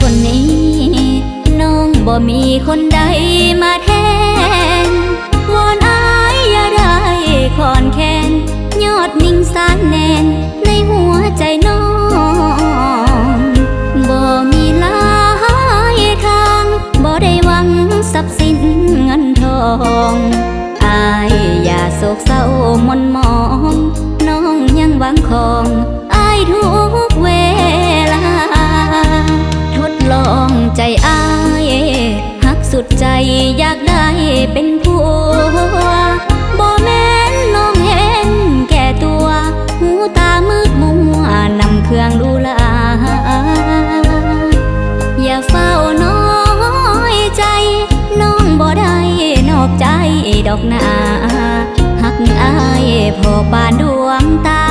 คนนี้ น้องบอกมีคนใดมาแทนวอนอายอย่าได้คอนแค้นยอดนิ่งสานแนนในหัวใจน้องบ่มีหลายทางบ่ได้หวังทรัพย์สินเงินทองอายอย่าโศกเศร้ามนมอง น้องยังหวังของอายทุก ใจอายหักสุดใจอยากได้เป็นผัวบ่แม่นน้องเห็นแก่ตัว หูตามืดมัวนำเครื่องดูแลอย่าเฝ้าน้อยใจ น้องบ่ได้นอกใจดอกนาหักอายพอปานดวงตา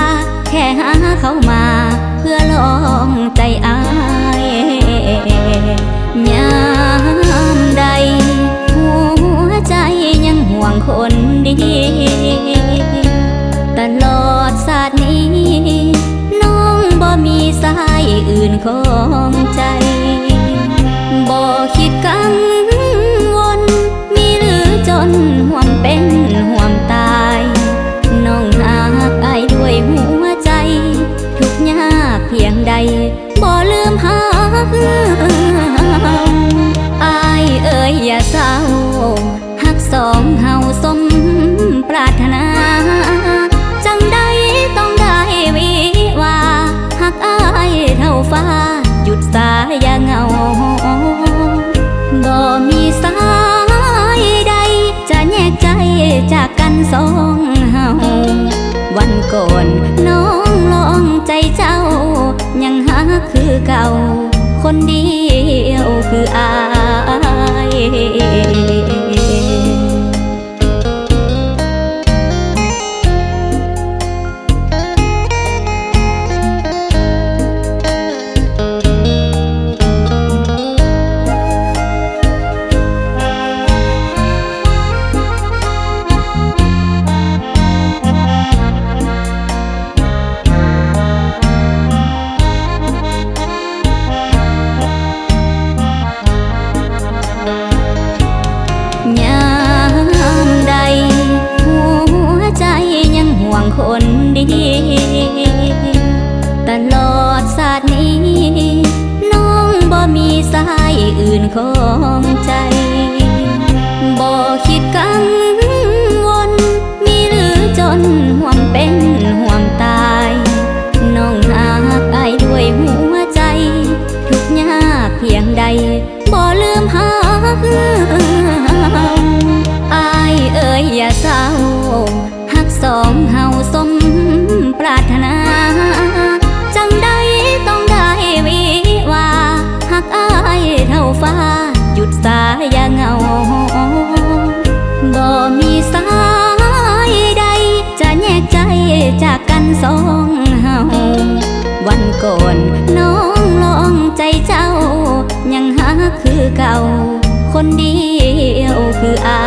แค่หาเขามา เพื่อลองใจอาย ยามใด หัวใจยังห่วงคนดี ตลอดศาสตร์นี้ น้องบ่มีสายอื่นของใจ บ่คิดกังวลมีหรือจนห่วงเป็นห่วงตาย น้องหากอด้วยหัวใจ ทุกยากเพียงใด บ่ลืมหา จากกันสองเฮาวันก่อนน้องลองใจเจ้า ยังหาคือเก่า คนเดียวคืออา นของใจ บ่คิดกังวล มีหรือจนห่วงเป็นห่วงตาย น้องหากอายด้วยหัวใจ ทุกยากเพียงใด บ่ลืมหา ฟ้า หยุดสายาเงา บ่มีสายใด จะแยกใจจากกันสองเฮา วันก่อนน้องลองใจเจ้า ยังหาคือเก่า คนเดียวคืออา